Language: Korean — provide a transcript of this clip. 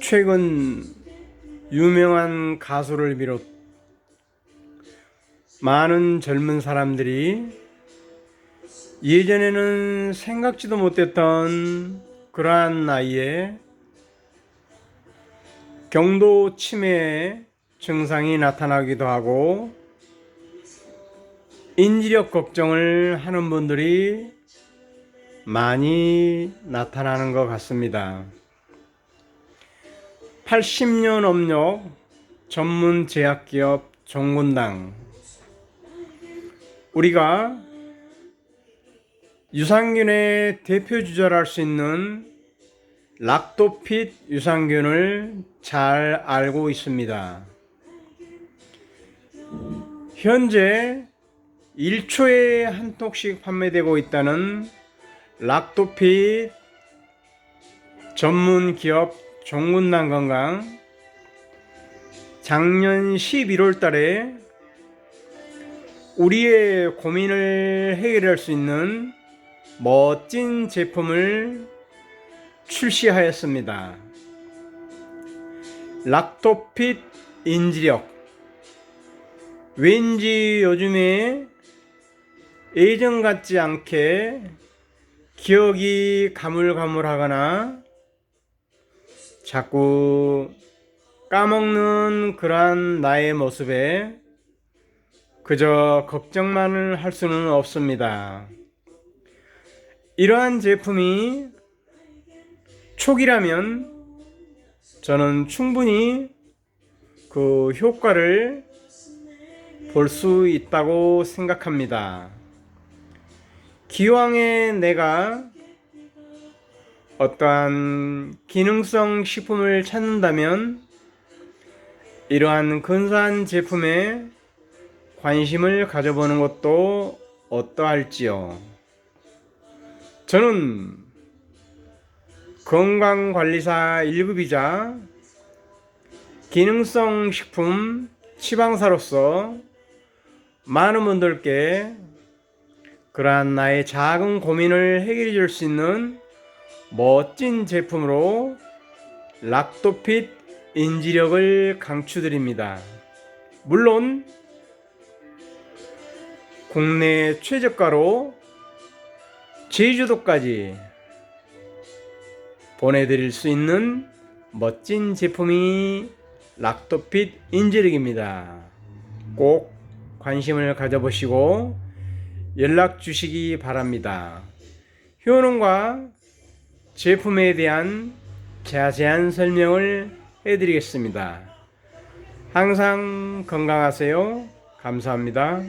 최근 유명한 가수를 비롯 많은 젊은 사람들이 예전에는 생각지도 못했던 그러한 나이에 경도 치매 증상이 나타나기도 하고 인지력 걱정을 하는 분들이 많이 나타나는 것 같습니다. 80년 업력 전문 제약기업 종군당 우리가 유산균의 대표 주자랄 수 있는 락토핏 유산균을 잘 알고 있습니다. 현재 1초에 한 톡씩 판매되고 있다는 락토핏 전문 기업 종군당 건강 작년 11월 달에 우리의 고민을 해결할 수 있는 멋진 제품을 출시하였습니다. 락토핏 인지력 왠지 요즘에 예전 같지 않게 기억이 가물가물하거나 자꾸 까먹는 그러한 나의 모습에 그저 걱정만을 할 수는 없습니다. 이러한 제품이 초기라면 저는 충분히 그 효과를 볼 수 있다고 생각합니다. 기왕에 내가 어떠한 기능성 식품을 찾는다면 이러한 근사한 제품에 관심을 가져보는 것도 어떠할지요. 저는 건강관리사 1급이자 기능성 식품 치방사로서 많은 분들께 그러한 나의 작은 고민을 해결해 줄 수 있는 멋진 제품으로 락토핏 인지력을 강추드립니다. 물론 국내 최저가로 제주도까지 보내드릴 수 있는 멋진 제품이 락토핏 인지력입니다. 꼭 관심을 가져보시고 연락 주시기 바랍니다. 효능과 제품에 대한 자세한 설명을 해드리겠습니다. 항상 건강하세요. 감사합니다.